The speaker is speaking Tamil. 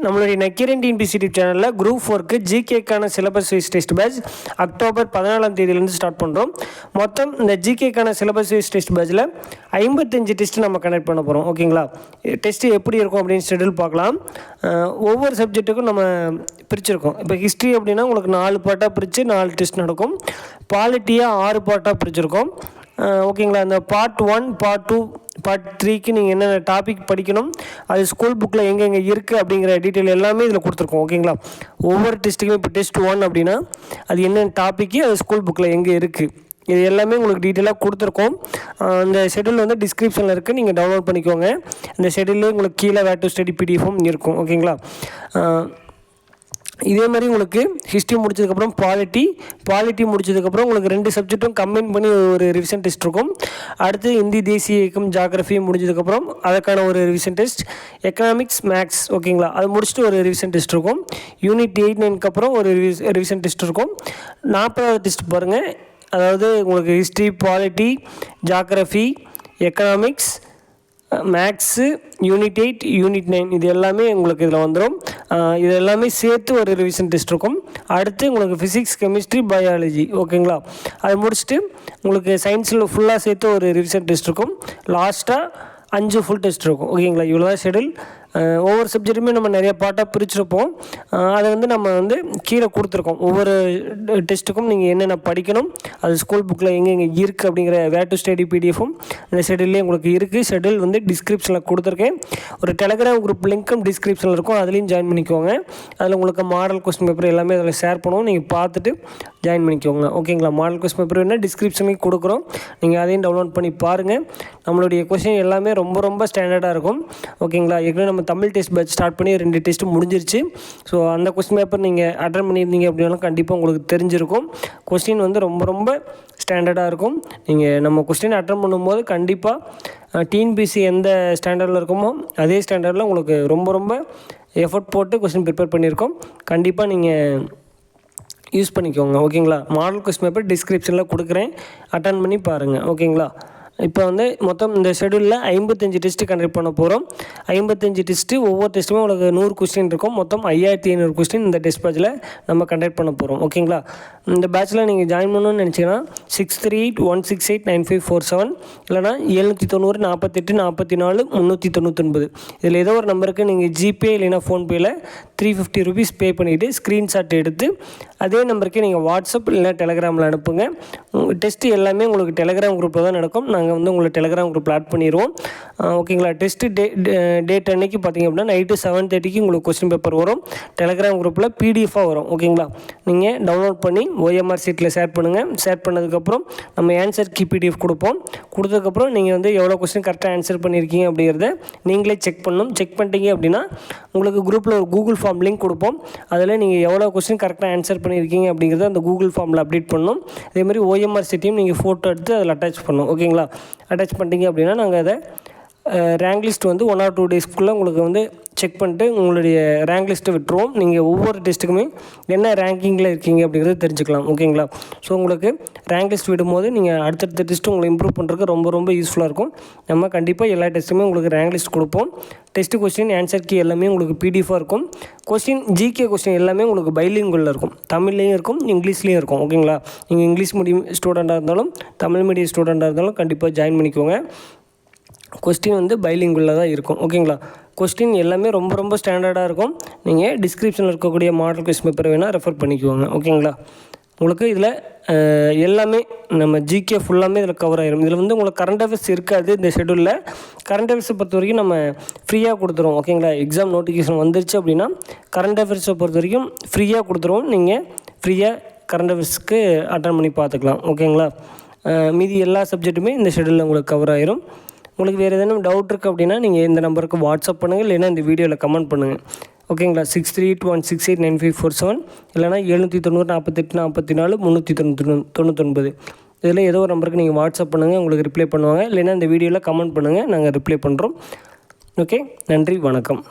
நம்மளுடைய நக்கீரன் டிஎன்பிசி யூடியூப் சேனலில் குரூப் ஃபோருக்கு ஜிகேக்கான syllabus wise test batch October பதினாலாம் தேதியிலேருந்து ஸ்டார்ட் பண்ணுறோம் மொத்தம் இந்த ஜிகேக்கான சிலபஸ் வைஸ் டெஸ்ட் பேட்சில் ஐம்பத்தஞ்சு டெஸ்ட் நம்ம கனெக்ட் பண்ண போகிறோம் ஓகேங்களா டெஸ்ட்டு எப்படி இருக்கும் அப்படின்னு ஷெடியூல் பார்க்கலாம். ஒவ்வொரு சப்ஜெக்ட்டுக்கும் நம்ம பிரிச்சிருக்கோம். இப்போ ஹிஸ்ட்ரி அப்படின்னா உங்களுக்கு நாலு பார்ட்டாக பிரித்து நாலு டெஸ்ட் நடக்கும். பாலிட்டியாக ஆறு பார்ட்டாக பிரிச்சிருக்கோம். ஓகேங்களா? அந்த part one part two part த்ரீக்கு நீங்கள் என்னென்ன டாபிக் படிக்கணும் அது ஸ்கூல் புக்கில் எங்கெங்கே இருக்குது அப்படிங்கிற டீட்டெயில் எல்லாமே இதில் கொடுத்துருக்கோம் ஓகேங்களா? ஒவ்வொரு டெஸ்ட்டுக்குமே இப்போ டெஸ்ட் ஒன் அப்படின்னா அது என்னென்ன டாப்பிக்கு அது ஸ்கூல் புக்கில் எங்கே இருக்குது இது எல்லாமே உங்களுக்கு டீட்டெயிலாக கொடுத்துருக்கோம். அந்த ஷெடியூல் வந்து டிஸ்கிரிப்ஷனில் இருக்குது நீங்கள் டவுன்லோட் பண்ணிக்கோங்க. இந்த ஷெடியூல்லே உங்களுக்கு கீழே வேர் டு ஸ்டடி பிடிஎஃபும் இருக்கும் ஓகேங்களா? இதே மாதிரி உங்களுக்கு ஹிஸ்ட்ரி முடிச்சதுக்கப்புறம் பாலிட்டி பாலிட்டி முடிச்சதுக்கப்புறம் உங்களுக்கு ரெண்டு சப்ஜெக்ட்டும் கம்பைன் பண்ணி ஒரு ரிவிஷன் டெஸ்ட் இருக்கும். அடுத்து இந்தி தேசிய இயக்கம் ஜாகிரஃபி முடிஞ்சதுக்கப்புறம் அதற்கான ஒரு ரிவிஷன் டெஸ்ட் எக்கனாமிக்ஸ் மேக்ஸ் ஓகேங்களா அது முடிச்சுட்டு ஒரு ரிவிஷன் டெஸ்ட் இருக்கும். யூனிட் எயிட் நைனுக்கு அப்புறம் ஒரு ரிவிஷன் டெஸ்ட் இருக்கும். நாற்பதாவது டெஸ்ட் பாருங்கள் அதாவது உங்களுக்கு history polity geography economics maths unit eight unit nine இது எல்லாமே உங்களுக்கு இதில் வந்துடும் இது எல்லாமே சேர்த்து ஒரு ரிவிஷன் டெஸ்ட் இருக்கும். அடுத்து உங்களுக்கு ஃபிசிக்ஸ் கெமிஸ்ட்ரி பயாலஜி ஓகேங்களா அதை முடிச்சுட்டு உங்களுக்கு சயின்ஸில் ஃபுல்லாக சேர்த்து ஒரு ரிவிஷன் டெஸ்ட் இருக்கும். லாஸ்ட்டாக அஞ்சு ஃபுல் டெஸ்ட் இருக்கும். ஓகேங்களா இவ்வளோ தான் ஷெடியூல் ஒவ்வொரு சப்ஜெக்ட்டுமே நம்ம நிறைய பார்ட்டாக பிரிச்சிருப்போம். அதை வந்து நம்ம வந்து கீழே கொடுத்துருக்கோம். ஒவ்வொரு டெஸ்ட்டுக்கும் நீங்கள் என்னென்ன படிக்கணும் அது ஸ்கூல் புக்கில் எங்கெங்கே இருக்குது அப்படிங்கிற வேர் டு ஸ்டடி பிடிஎஃபும் இந்த ஷெடியூல்லே உங்களுக்கு இருக்குது ஷெடியூல் வந்து டிஸ்கிரிப்ஷனில் கொடுத்துருக்கேன். ஒரு டெலகிராம் குரூப் லிங்க்கும் டிஸ்கிரிப்ஷனில் இருக்கும். அதுலேயும் ஜாயின் பண்ணிக்கோங்க. அதில் உங்களுக்கு மாடல் கொஸ்டின் பேப்பர் எல்லாமே அதில் ஷேர் பண்ணுவோம். நீங்கள் பார்த்துட்டு ஜாயின் பண்ணிக்கோங்க. ஓகேங்களா மாடல் கொஸ்டின் பேப்பர் வேணால் டிஸ்கிரிப்ஷன்லேயும் கொடுக்குறோம். நீங்கள் அதையும் டவுன்லோட் பண்ணி பாருங்கள் நம்மளுடைய கொஸ்டின் எல்லாமே ரொம்ப ரொம்ப ஸ்டாண்டர்டாக இருக்கும். ஓகேங்களா ஏற்கனவே நம்ம தமிழ் டெஸ்ட் பேட்ச் ஸ்டார்ட் பண்ணி ரெண்டு டெஸ்ட்டு முடிஞ்சிருச்சு. ஸோ அந்த கொஸ்டின் பேப்பர் நீங்கள் அட்டன் பண்ணியிருந்தீங்க அப்படின்னாலும் கண்டிப்பாக உங்களுக்கு தெரிஞ்சிருக்கும். கொஸ்டின் வந்து ரொம்ப ரொம்ப ஸ்டாண்டர்டாக இருக்கும். நீங்கள் நம்ம கொஸ்டின் அட்டன் பண்ணும்போது கண்டிப்பாக டிஎன்பிசி எந்த ஸ்டாண்டர்டில் இருக்குமோ அதே ஸ்டாண்டர்டில் உங்களுக்கு ரொம்ப ரொம்ப எஃபர்ட் போட்டு கொஸ்டின் ப்ரிப்பேர் பண்ணியிருக்கோம். கண்டிப்பாக நீங்கள் யூஸ் பண்ணிக்கோங்க. ஓகேங்களா மாடல் கொஸ்டின் பேப்பர் டிஸ்கிரிப்ஷனில் கொடுக்குறேன். அட்டன் பண்ணி பாருங்கள் ஓகேங்களா இப்போ வந்து மொத்தம் இந்த ஷெடியூலில் ஐம்பத்தஞ்சு டெஸ்ட்டு கண்டக்ட் பண்ண போகிறோம் ஐம்பத்தஞ்சு டெஸ்ட்டு ஒவ்வொரு டெஸ்ட்டுமே உங்களுக்கு நூறு கொஸ்டின் இருக்கும். மொத்தம் ஐயாயிரத்தி ஐநூறு கொஸ்டின் இந்த டெஸ்ட் பேட்சில் நம்ம கண்டக்ட் பண்ண போகிறோம் ஓகேங்களா இந்த பேட்சில் நீங்கள் ஜாயின் பண்ணணும்னு நினச்சிங்கன்னா six three eight one six eight nine five four seven இல்லைனா எழுநூற்றி தொண்ணூறு நாற்பத்தெட்டு நாற்பத்தி நாலு முந்நூற்றி தொண்ணூத்தொன்பது. இதில் ஏதோ ஒரு நம்பருக்கு நீங்கள் ஜிபே இல்லைனா ஃபோன்பேயில் த்ரீ ஃபிஃப்டி ருபீஸ் பே பண்ணிவிட்டு ஸ்க்ரீன்ஷாட் எடுத்து அதே நம்பருக்கே நீங்கள் வாட்ஸ்அப் இல்லைனா டெலகிராமில் அனுப்புங்க. உங்கள் டெஸ்ட்டு எல்லாமே உங்களுக்கு டெலகிராம் குரூப்பில் தான் நடக்கும். நாங்கள் வந்து உங்களை டெலகிராம் குரூப்பில் ஆட் பண்ணிடுவோம் ஓகேங்களா டெஸ்ட்டு டே டேட் அன்னைக்கு பார்த்தீங்க அப்படின்னா நைட்டு செவன் தேர்ட்டிக்கு உங்களுக்கு கொஸ்டின் பேப்பர் வரும். டெலகிராம் குரூப்பில் பிடிஎஃபாக வரும். ஓகேங்களா நீங்கள் டவுன்லோட் பண்ணி ஓஎம்ஆர் சீட்டில் ஷேர் பண்ணுங்கள் ஷேர் பண்ணதுக்கப்புறம் நம்ம ஆன்சர் கி பிடிஎஃப் கொடுப்போம். கொடுத்ததுக்கப்புறம் நீங்கள் வந்து எவ்வளோ கொஸ்டின் கரெக்டாக ஆன்சர் பண்ணியிருக்கீங்க அப்படிங்கிறத நீங்களே செக் பண்ணணும். செக் பண்ணிட்டீங்க அப்படின்னா உங்களுக்கு குரூப்பில் ஒரு கூகுள் ஃபார்ம் லிங்க் கொடுப்போம். அதில் நீங்கள் எவ்வளோ கொஸ்டின் கரெக்டாக ஆன்சர் பண்ணியிருக்கீங்க அப்படிங்கிறத அந்த கூகுள் ஃபார்மில் அப்டேட் பண்ணணும் அதேமாதிரி ஓஎம்ஆர் சிட்டியும் நீங்கள் ஃபோட்டோ எடுத்து அதில் அட்டாச் பண்ணணும் ஓகேங்களா அட்டாச் பண்ணிட்டீங்க அப்படின்னா நாங்கள் அதை ரேங்க் லிஸ்ட் வந்து ஒன் ஆர் டூ டேஸ்க்குள்ளே உங்களுக்கு வந்து செக் பண்ணிட்டு உங்களுடைய ரேங்க் லிஸ்ட்டை விட்டுருவோம். நீங்கள் ஒவ்வொரு டெஸ்ட்டுக்குமே என்ன ரேங்கிங்கில் இருக்கீங்க அப்படிங்கிறத தெரிஞ்சுக்கலாம். ஓகேங்களா ஸோ உங்களுக்கு ரேங்க் லிஸ்ட் விடும்போது நீங்கள் அடுத்தடுத்த டெஸ்ட்டு உங்களை இம்ப்ரூவ் பண்ணுறதுக்கு ரொம்ப ரொம்ப யூஸ்ஃபுல்லாக இருக்கும். நம்ம கண்டிப்பாக எல்லா டெஸ்ட்டுமே உங்களுக்கு ரேங்க் லிஸ்ட் கொடுப்போம். டெஸ்ட்டு கொஸ்டின் ஆன்சர் கீ எல்லாமே உங்களுக்கு பிடிஎஃபாக இருக்கும். கொஸ்டின் ஜிகே கொஸ்டின் எல்லாமே உங்களுக்கு பைலிங்குள்ள இருக்கும். தமிழ்லேயும் இருக்கும் இங்கிலீஷ்லேயும் இருக்கும். ஓகேங்களா நீங்கள் இங்கிலீஷ் மீடியம் ஸ்டூடெண்ட்டாக இருந்தாலும் தமிழ் மீடியம் ஸ்டூடெண்ட்டாக இருந்தாலும் கண்டிப்பாக ஜாயின் பண்ணிக்கோங்க. கொஸ்டின் வந்து பைலிங்குள்ளே தான் இருக்கும். ஓகேங்களா கொஸ்டின் எல்லாமே ரொம்ப ரொம்ப ஸ்டாண்டர்டாக இருக்கும். நீங்கள் டிஸ்கிரிப்ஷனில் இருக்கக்கூடிய மாடல் கொஸ்டின் பேப்பர் வேணால் ரெஃபர் பண்ணிக்குவாங்க ஓகேங்களா உங்களுக்கு இதில் எல்லாமே நம்ம ஜிகே ஃபுல்லாமே இதில் கவர் ஆயிரும். இதில் வந்து உங்களுக்கு கரண்ட் அஃபேர்ஸ் இருக்காது இந்த ஷெடியூலில் கரண்ட் அஃபேர்ஸை பொறுத்த வரைக்கும் நம்ம ஃப்ரீயாக கொடுத்துருவோம். ஓகேங்களா எக்ஸாம் நோட்டிஃபிகேஷன் வந்துருச்சு அப்படின்னா கரண்ட் அஃபேர்ஸை பொறுத்த வரைக்கும் ஃப்ரீயாக கொடுத்துருவோம். நீங்கள் ஃப்ரீயாக கரண்ட் அஃபேர்ஸ்க்கு அட்டன் பண்ணி பார்த்துக்கலாம். ஓகேங்களா மீதி எல்லா சப்ஜெக்ட்டுமே இந்த ஷெடியூலில் உங்களுக்கு கவர் ஆயிரும். உங்களுக்கு வேறு எதனா டவுட் இருக்குது அப்படின்னா நீங்கள் இந்த நம்பருக்கு வாட்ஸ்அப் பண்ணுங்கள் இல்லைன்னா இந்த வீடியோவில் கமெண்ட் பண்ணுங்கள் ஓகேங்களா? Six three eight one six eight nine five four seven இல்லைனா எழுநூற்றி தொண்ணூறு நாற்பத்தெட்டு நாற்பத்தி நாலு முந்நூற்றி தொண்ணூற்றி தொண்ணூத்தொன்பது. இதில் ஏதோ ஒரு நம்பருக்கு நீங்கள் வாட்ஸ்அப் பண்ணுங்கள் உங்களுக்கு ரிப்ளை பண்ணுவாங்க இல்லைன்னா இந்த வீடியோவில் கமெண்ட் பண்ணுங்கள் நாங்கள் ரிப்ளை பண்ணுறோம். ஓகே? நன்றி வணக்கம்.